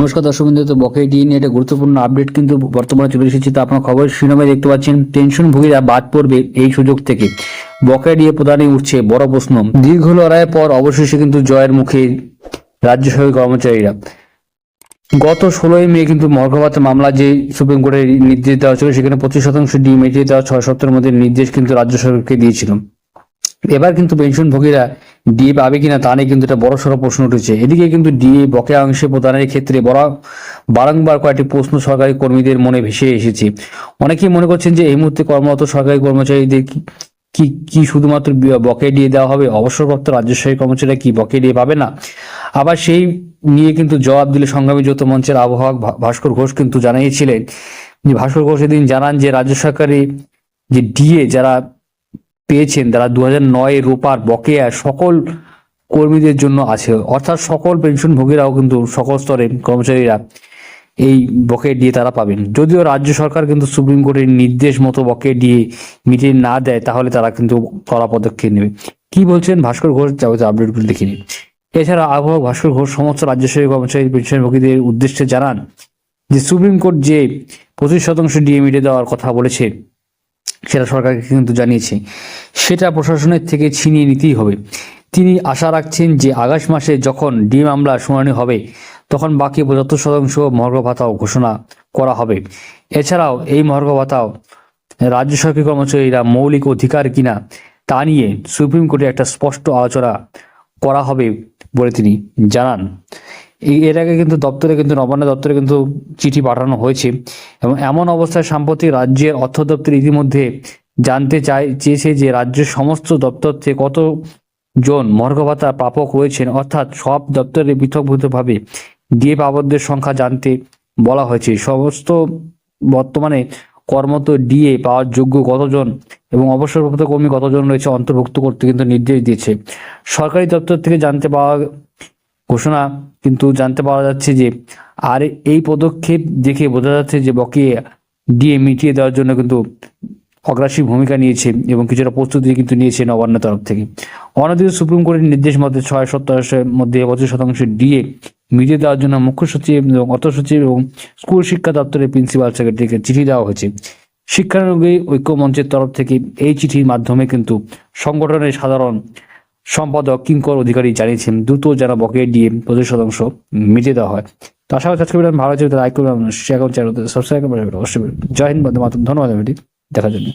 নমস্কার দর্শক বন্ধু, তো বকেই ডিএ নিয়ে একটা গুরুত্বপূর্ণ আপডেট কিন্তু বর্তমানে চলে এসেছে। তো আপনার খবর শিরোনামে দেখতে পাচ্ছেন, টেনশন ভোগীরা বাদ পড়বে এই সুযোগ থেকে। বকেয়া ডিএ প্রদানে উঠছে বড় প্রশ্ন। দীর্ঘ লড়াইয়ের পর অবশেষে কিন্তু জয়ের মুখে রাজ্য সরকারি কর্মচারীরা। গত ষোলোই মে কিন্তু মর্গভাত মামলা যে সুপ্রিম কোর্টের নির্দেশ দেওয়া ছিল, সেখানে পঁচিশ শতাংশ ডি মিটিয়ে দেওয়া ছয় সপ্তাহের মধ্যে নির্দেশ কিন্তু রাজ্য সরকারকে দিয়েছিল। এবার কিন্তু পেনশনভোগীরা ডিএ পাবে কিনা তা নিয়ে কিন্তু একটা বড় সড়ো প্রশ্ন উঠেছে। এদিকে কিন্তু ডিএ বকেয়া অংশে প্রদানের ক্ষেত্রে বড় বারংবার কয়েকটি প্রশ্ন সরকারি কর্মীদের মনে ভেসে এসেছে। অনেকেই মনে করছেন যে এই মুহূর্তে কর্মরত সরকারি কর্মচারীদের কি- কি শুধুমাত্র বকে দিয়ে দেওয়া হবে? অবসরপ্রাপ্ত রাজ্য সরকারি কর্মচারীরা কি বকে দিয়ে পাবে না? আবার সেই নিয়ে কিন্তু জবাব দিলে সংগ্রামী যৌথ মঞ্চের আবহাওয়া ভাস্কর ঘোষ কিন্তু জানিয়েছিলেন। যে ভাস্কর ঘোষ এদিন জানান যে রাজ্য সরকারি যে ডিএ যারা পেয়েছেন তারা দু হাজার নয় রোপার বকেয়া সকল কর্মীদের জন্য আছে। অর্থাৎ সকল পেনশনভোগীরাও কিন্তু সকল স্তরের কর্মচারীরা এই বকেয়া দিয়ে তারা পাবেন। যদিও রাজ্য সরকার কিন্তু সুপ্রিম কোর্টের নির্দেশ মতো বকেয়া দিয়ে মিটিয়ে না দেয়, তাহলে তারা কিন্তু কড়া পদক্ষেপ নেবে। কি বলছেন ভাস্কর ঘোষ? যাবতীয় আপডেটগুলো দেখে নিন। এছাড়া আবহাওয়া ভাস্কর ঘোষ, সমস্ত রাজ্য সরকারি কর্মচারী পেনশনভোগীদের উদ্দেশ্যে জানান যে, সুপ্রিম কোর্ট যে পঁচিশ শতাংশ ডিএ মিটিয়ে দেওয়ার কথা বলেছে সেটা সরকারকে কিন্তু জানিয়েছে। সেটা প্রশাসনের থেকে ছিনিয়ে নিতেই হবে। তিনি আশা রাখছেন যে আগস্ট মাসে যখন ডি মামলা শুনানি হবে, তখন বাকি পঁচাত্তর শতাংশ মর্গ ভাতাও ঘোষণা করা হবে। এছাড়াও এই মর্গ ভাতাও রাজ্য সরকারি কর্মচারীরা মৌলিক অধিকার কিনা তা নিয়ে সুপ্রিম কোর্টে একটা স্পষ্ট আলোচনা করা হবে বলে তিনি জানান। এর আগে কিন্তু দপ্তরে কিন্তু নবান্ন দপ্তরে কিন্তু চিঠি পাঠানো হয়েছে এবং এমন অবস্থায় সাম্প্রতিক রাজ্যের অর্থ দপ্তর ইতিমধ্যে জানতে চায় চেয়েছে যে রাজ্যের সমস্ত দপ্তর থেকে কত জন মর্গ ভাতা প্রাপক রয়েছেন, অর্থাৎ সব দপ্তরে পৃথকভূতভাবে ডিএ পাবকদের সংখ্যা জানতে বলা হয়েছে। সমস্ত বর্তমানে কর্মরত ডিএ পাওয়ার যোগ্য কতজন এবং অবসরপ্রাপ্ত কর্মী কতজন রয়েছে অন্তর্ভুক্ত করতে কিন্তু নির্দেশ দিয়েছে। সরকারি দপ্তর থেকে জানতে পাওয়া ঘোষণা কিন্তু জানতে পাওয়া যাচ্ছে যে, আর এই পদক্ষেপ দেখে বোঝা যাচ্ছে যে বকেয়া ডিএ মিটিয়ে দেওয়ার জন্য কিন্তু অগ্রাসী ভূমিকা নিয়েছে এবং কিছুটা প্রস্তুতি কিন্তু নিয়েছে নবান্নের তরফ থেকে। অন্যদিকে সুপ্রিম কোর্টের নির্দেশ মতে ছয় শতাংশের মধ্যে পঁচিশ শতাংশ ডিএ মিটিয়ে দেওয়ার জন্য মুখ্য সচিব এবং অর্থ সচিব এবং স্কুল শিক্ষা দপ্তরের প্রিন্সিপাল সেক্রেটারিকে চিঠি দেওয়া হয়েছে। শিক্ষানুরাগী ঐক্য মঞ্চের তরফ থেকে এই চিঠির মাধ্যমে কিন্তু সংগঠনের সাধারণ সম্পাদক কিঙ্কর অধিকারী জানিয়েছেন, দ্রুত যেন বকে দিয়ে পঁচিশ শতাংশ মিটিয়ে দেওয়া হয়। তো আশা করি আজকে ভিডিও ভালো লাগছে লাইক করবেন শেয়ার করুন চ্যানেল সাবস্ক্রাইব করবেন, অবশ্যই জয় হিন্দ বন্ধু মাতরম, ধন্যবাদ দেখার জন্য।